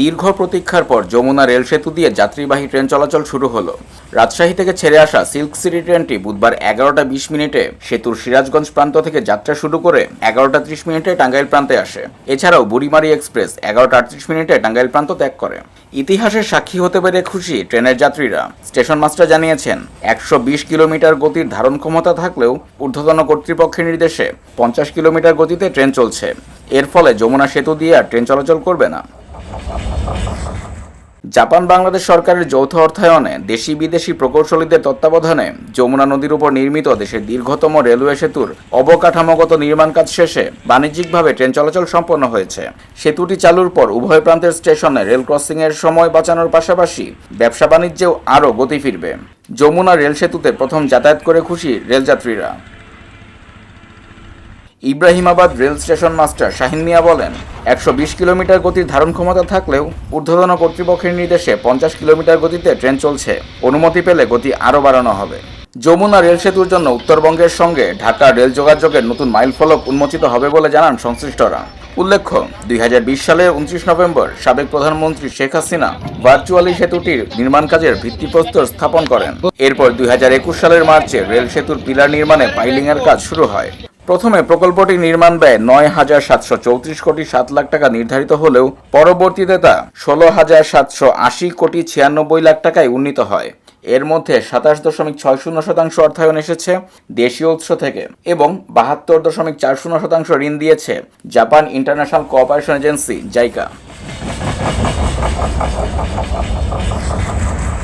দীর্ঘ প্রতীক্ষার পর যমুনা রেল সেতু দিয়ে যাত্রীবাহী ট্রেন চলাচল শুরু হলো। রাজশাহী থেকে ছেড়ে আসা সিল্ক সিটি ট্রেনটি বুধবার এগারোটা বিশ মিনিটে সেতুর সিরাজগঞ্জ প্রান্ত থেকে যাত্রা শুরু করে এগারোটা ত্রিশ মিনিটে টাঙ্গাইল প্রান্তে আসে। এছাড়াও বুড়িমারি এক্সপ্রেস এগারোটা আটত্রিশ মিনিটে টাঙ্গাইল প্রান্ত ত্যাগ করে। ইতিহাসের সাক্ষী হতে পেরে খুশি ট্রেনের যাত্রীরা। স্টেশন মাস্টার জানিয়েছেন, একশো বিশ কিলোমিটার গতির ধারণ ক্ষমতা থাকলেও ঊর্ধ্বতন কর্তৃপক্ষের নির্দেশে পঞ্চাশ কিলোমিটার গতিতে ট্রেন চলছে। এর ফলে যমুনা সেতু দিয়ে আর ট্রেন চলাচল করবে না। জাপান বাংলাদেশ সরকারের যৌথ অর্থায়নে দেশি বিদেশি প্রকৌশলীদের তত্ত্বাবধানে যমুনা নদীর উপর নির্মিত দেশের দীর্ঘতম রেলওয়ে সেতুর অবকাঠামোগত নির্মাণ কাজ শেষে বাণিজ্যিকভাবে ট্রেন চলাচল সম্পন্ন হয়েছে। সেতুটি চালুর পর উভয় প্রান্তের স্টেশনে রেল ক্রসিং এর সময় বাঁচানোর পাশাপাশি ব্যবসা বাণিজ্যেও আরও গতি ফিরবে। যমুনা রেল সেতুতে প্রথম যাতায়াত করে খুশি রেলযাত্রীরা। Ibrahimabad rail station master Shahin Mia বলেন, একশো বিশ কিলোমিটার গতির ধারণ ক্ষমতা থাকলেও ঊর্ধ্বতন কর্তৃপক্ষের নির্দেশে পঞ্চাশ কিলোমিটার গতিতে ট্রেন চলছে। অনুমতি পেলে গতি আরও বাড়ানো হবে। যমুনা রেল সেতুর জন্য উত্তরবঙ্গের সঙ্গে ঢাকা রেল যোগাযোগের নতুন মাইল ফলক উন্মোচিত হবে বলে জানান সংশ্লিষ্টরা। উল্লেখ্য, দুই হাজার বিশ সালের উনত্রিশ নভেম্বর সাবেক প্রধানমন্ত্রী শেখ হাসিনা ভার্চুয়ালি সেতুটির নির্মাণ কাজের ভিত্তিপ্রস্তর স্থাপন করেন। এরপর দুই হাজার একুশ সালের মার্চে রেল সেতুর পিলার নির্মাণে পাইলিং এর কাজ শুরু হয়। প্রথমে প্রকল্পটি নির্মাণ ব্যয় নয় হাজার সাতশো চৌত্রিশ কোটি সাত লাখ টাকা নির্ধারিত হলেও পরবর্তীতে তা ষোলো হাজার সাতশো আশি কোটি ছিয়ানব্বই লাখ টাকায় উন্নীত হয়। এর মধ্যে সাতাশ দশমিক ছয় শূন্য শতাংশ অর্থায়ন এসেছে দেশীয় উৎস থেকে এবং বাহাত্তর দশমিক চার শূন্য শতাংশ ঋণ দিয়েছে Japan International Cooperation Agency, JICA.